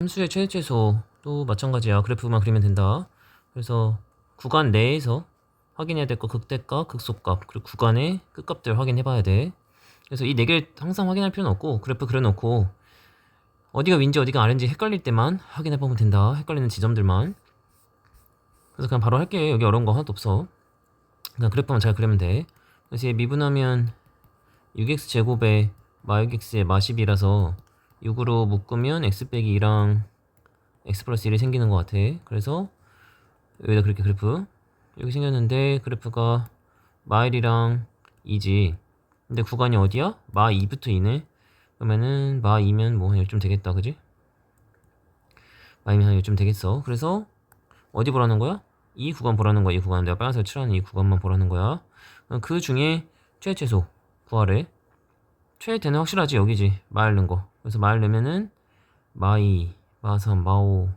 함수의 최대 최소도 마찬가지야. 그래프만 그리면 된다. 그래서 구간 내에서 확인해야 될 거 극대값, 극소값, 그리고 구간의 끝값들 확인해 봐야 돼. 그래서 이 네 개를 항상 확인할 필요는 없고 그래프 그려놓고 어디가 윈지 어디가 아래인지 헷갈릴 때만 확인해 보면 된다. 헷갈리는 지점들만. 그래서 그냥 바로 할게. 여기 어려운 거 하나도 없어. 그냥 그래프만 잘 그리면 돼. 그래서 얘 미분하면 6x 제곱에 마육x의 마10이라서 6으로 묶으면 x 빼기 2랑 x 플러스 1이 생기는 것 같아. 그래서 여기다 그렇게 그래프 여기 생겼는데 그래프가 마1이랑 2지. 근데 구간이 어디야? 마 2부터 2네. 그러면은 마 2면 뭐 한 요쯤 되겠다, 그지? 마 2면 한 요쯤 되겠어. 그래서 어디 보라는 거야? 이 구간 보라는 거야. 이 구간 내가 빨간색 칠하는 이 구간만 보라는 거야. 그 중에 최최소 구하래. 최대는 확실하지 여기지 마을는 거. 그래서 마을 넣으면은 마2, 마3, 마5,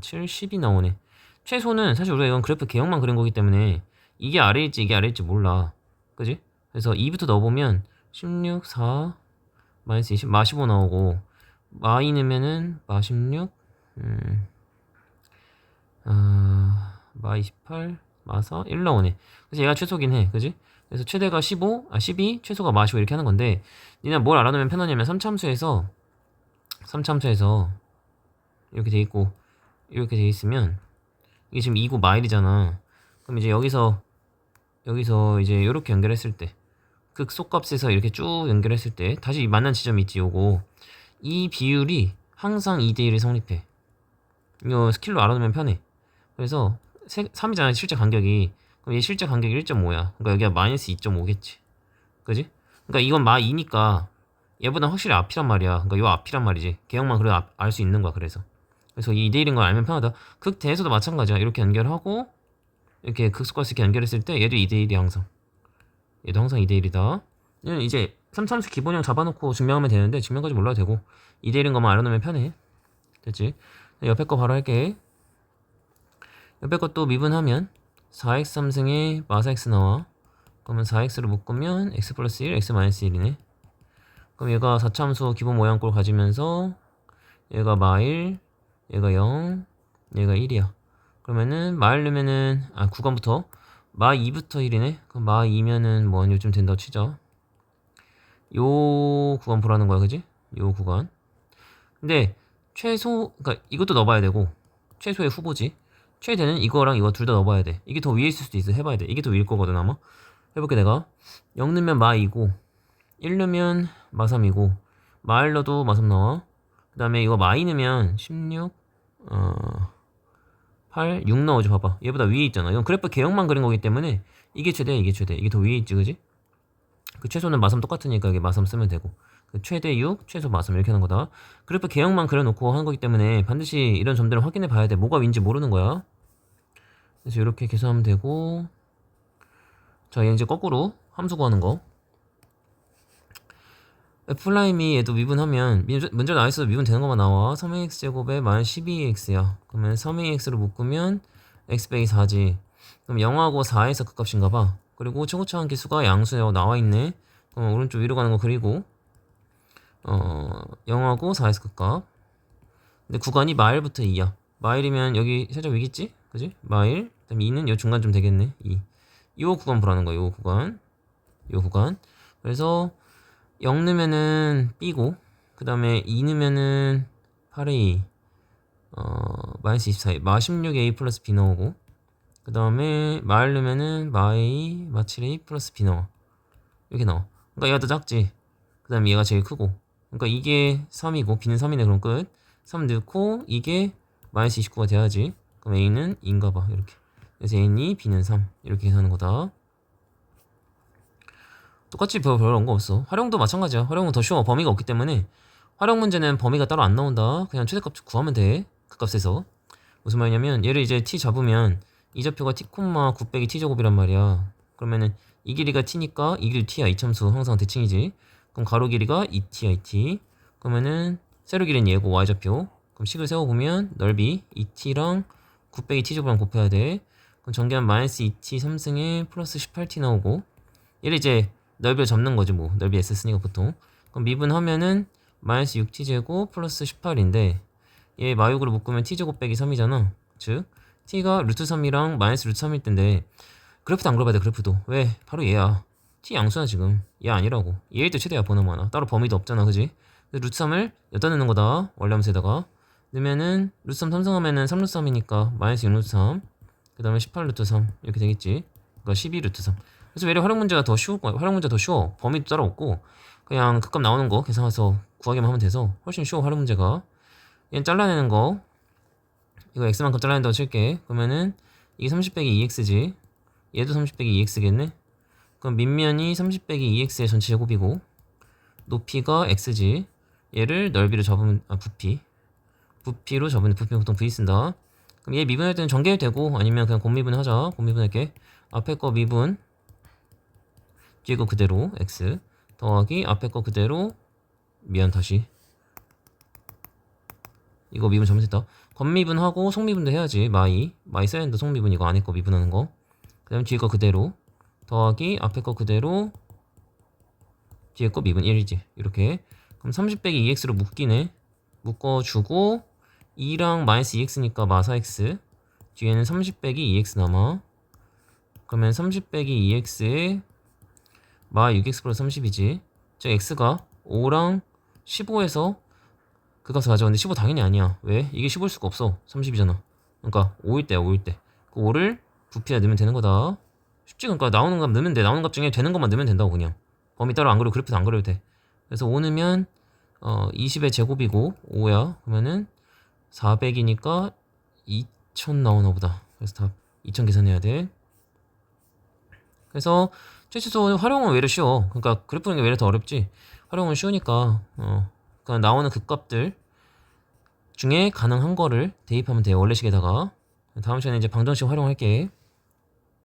7, 10이 나오네. 최소는 사실 우리가 이건 그래프 개형만 그린 거기 때문에 이게 아래일지 이게 아래일지 몰라. 그지? 그래서 2부터 넣어보면 16, 4, 마이너스 20, 마 15 나오고 마2 넣으면은 마 16, 음, 아, 마 28, 마 4, 1 나오네. 그래서 얘가 최소긴 해. 그지? 그래서 최대가 15, 아 12, 최소가 마15 이렇게 하는 건데 니네 뭘 알아두면 편하냐면 3참수에서 3참수에서 이렇게 돼 있고 이렇게 돼 있으면 이게 지금 2구 마일이잖아. 그럼 이제 여기서 여기서 이제 이렇게 연결했을 때 극소값에서 이렇게 쭉 연결했을 때 다시 만난 지점이 있지 요거 이 비율이 항상 2대1이 성립해. 이거 스킬로 알아두면 편해. 그래서 3이잖아 실제 간격이 그럼 얘 실제 간격이 1.5야. 그러니까 여기가 마이너스 2.5겠지. 그지? 그러니까 이건 마 2니까 얘보다 확실히 앞이란 말이야. 그러니까 요 앞이란 말이지. 개형만 그래 알 수 있는 거야. 그래서 그래서 2대1인 걸 알면 편하다. 극대에서도 마찬가지야. 이렇게 연결하고 이렇게 극소값 이렇게 연결했을 때 얘도 2대1이 항상. 얘도 항상 2대1이다. 얘는 이제 3참수 기본형 잡아놓고 증명하면 되는데 증명까지 몰라도 되고 2대1인 것만 알아놓으면 편해. 됐지? 옆에 거 바로 할게. 옆에 것도 미분하면 4x 3승에 마사 x 나와. 그러면 4x를 묶으면 x 플러스 1, x 마이너스 1이네. 그럼 얘가 4참수 기본 모양꼴 가지면서 얘가 마일, 얘가 0, 얘가 1이야. 그러면은 마일 넣으면은 아 구간부터 마 2부터 1이네. 그럼 마 2면은 뭐 요즘 된다고 치자. 요 구간 보라는 거야, 그지? 요 구간. 근데 최소 그러니까 이것도 넣어봐야 되고 최소의 후보지. 최대는 이거랑 이거 둘 다 넣어봐야 돼. 이게 더 위에 있을 수도 있어. 해봐야 돼. 이게 더 위일 거거든 아마. 해볼게 내가. 0 넣으면 마 2고 1 넣으면 마 3이고 마일 넣어도 마3 나와. 그 다음에 이거 마2 넣으면 16 어... 8, 6 나오죠 봐봐. 얘보다 위에 있잖아. 이건 그래프 개형만 그린 거기 때문에 이게 최대 이게 최대. 이게 더 위에 있지 그지? 그 최소는 마3 똑같으니까 이게 마3 쓰면 되고 그 최대 6, 최소 마3 이렇게 하는 거다. 그래프 개형만 그려놓고 하는 거기 때문에 반드시 이런 점들을 확인해 봐야 돼. 뭐가 윈지 모르는 거야. 그래서 이렇게 계산하면 되고 자, 얘 이제 거꾸로 함수 구하는 거. F라임이 얘도 미분하면 문제 나와 있어도 미분 되는 것만 나와 3ax 제곱에 마이너스 12x야 그러면 3ax를 묶으면 x 빼기 4지 그럼 0하고 4에서 극값인가 봐 그리고 최고차원 기수가 양수에 나와 있네 그럼 오른쪽 위로 가는 거 그리고 어 0하고 4에서 극값 근데 구간이 마일부터 2야. 마일이면 여기 살짝 위겠지? 그지? 마일. 그다음 2는 요 중간 좀 되겠네. 2 요 구간 보라는 거야. 요 구간. 요 구간. 그래서 0 넣으면은 B고 그 다음에 2 넣으면은 8A 어 마이너스 24마 16A 플러스 B 나오고 그 다음에 말 넣으면은 마 A 마 7A 플러스 B 나와 이렇게 나와 그러니까 얘가 더 작지? 그 다음에 얘가 제일 크고 그러니까 이게 3이고 B는 3이네 그럼 끝 3 넣고 이게 마이너스 29가 돼야지. 그럼 A는 2인가 봐 이렇게. 그래서 N이 B는 3 이렇게 계산하는 거다. 똑같이 별, 별로 거 없어. 활용도 마찬가지야. 활용은 더 쉬워. 범위가 없기 때문에. 활용 문제는 범위가 따로 안 나온다. 그냥 최대값 구하면 돼 그 값에서. 무슨 말이냐면 얘를 이제 t 잡으면 이 좌표가 t, 9 빼기 t 제곱이란 말이야. 그러면은 이 길이가 t니까 이 길이 t야 이 참수. 항상 대칭이지 그럼 가로 길이가 2t야 2t 그러면은 세로 길이는 얘고 y좌표. 그럼 식을 세워보면 넓이 2t랑 9 빼기 t 제곱이랑 곱해야 돼. 그럼 전개한 마이너스 2t 3승에 플러스 18t 나오고 얘를 이제 넓이를 접는 거지 뭐. 넓이 s 쓰니까 보통. 그럼 미분하면은 마이너스 6t 제곱 플러스 18인데 얘 마육으로 묶으면 t제곱 빼기 3이잖아. 즉 t가 루트 3이랑 마이너스 루트 3일 텐데 그래프도 안 그려봐야 돼 그래프도. 왜? 바로 얘야 t 양수야 지금. 얘 아니라고. 때 최대야 번호 많아. 따로 범위도 없잖아 그지? 루트 3을 여기다 넣는 거다 원래 함수에다가. 넣으면은 루트 3 삼성하면은 3 루트 3이니까 마이너스 6 루트 3 그 다음에 18 루트 3 이렇게 되겠지? 그러니까 12 루트 3 그래서 외래 활용 문제가 더 쉬울 거야 활용 문제 더 쉬워? 범위도 따로 없고 그냥 극값 나오는 거 계산해서 구하기만 하면 돼서 훨씬 쉬워 활용 문제가. 얘는 잘라내는 거. 이거 x만큼 잘라낸다고 칠게. 그러면은 이게 30 빼기 2x지. 얘도 30 빼기 2x겠네 그럼 밑면이 30 빼기 2x의 전체 제곱이고 높이가 x지. 얘를 넓이로 접으면 아 부피. 부피로 접으면 부피 보통 v 쓴다. 그럼 얘 미분할 때는 전개해도 되고 아니면 그냥 곱미분 하자. 곱미분할게. 앞에 거 미분 뒤에 거 그대로 x 더하기 앞에 거 그대로 미안 다시. 이거 미분 잘못했다. 겉미분하고 속미분도 해야지. 마이. 마이 써야 된다. 속미분 이거 안에 거 미분하는 거그 다음 뒤에 거 그대로 더하기 앞에 거 그대로 뒤에 거 미분 1이지. 이렇게. 그럼 30 빼기 2x로 묶이네. 묶어주고 2랑 마이너스 2x니까 마사 x. 뒤에는 30 빼기 2x 남아. 그러면 30 빼기 2x에 마 6x 플러스 30이지. 즉 x가 5랑 15에서 그 값을 가져왔는데 15 당연히 아니야. 왜? 이게 15일 수가 없어. 30이잖아. 그러니까 5일 때야 5일 때그 5를 부피에 넣으면 되는 거다 쉽지 그러니까 나오는 값 넣으면 돼. 나오는 값 중에 되는 것만 넣으면 된다고 그냥. 범위 따로 안 그리고 그래프도 안 그려도 돼. 그래서 5 넣으면 어 20의 제곱이고 5야. 그러면은 400이니까 2000 나오나 보다. 그래서 답 2000 계산해야 돼. 그래서 최치소 활용은 왜 이렇게 쉬워. 그러니까 그래프는 왜 이렇게 더 어렵지. 활용은 쉬우니까 어 그러니까 나오는 극값들 중에 가능한 거를 대입하면 돼요 원래식에다가. 다음 시간에 이제 방정식 활용할게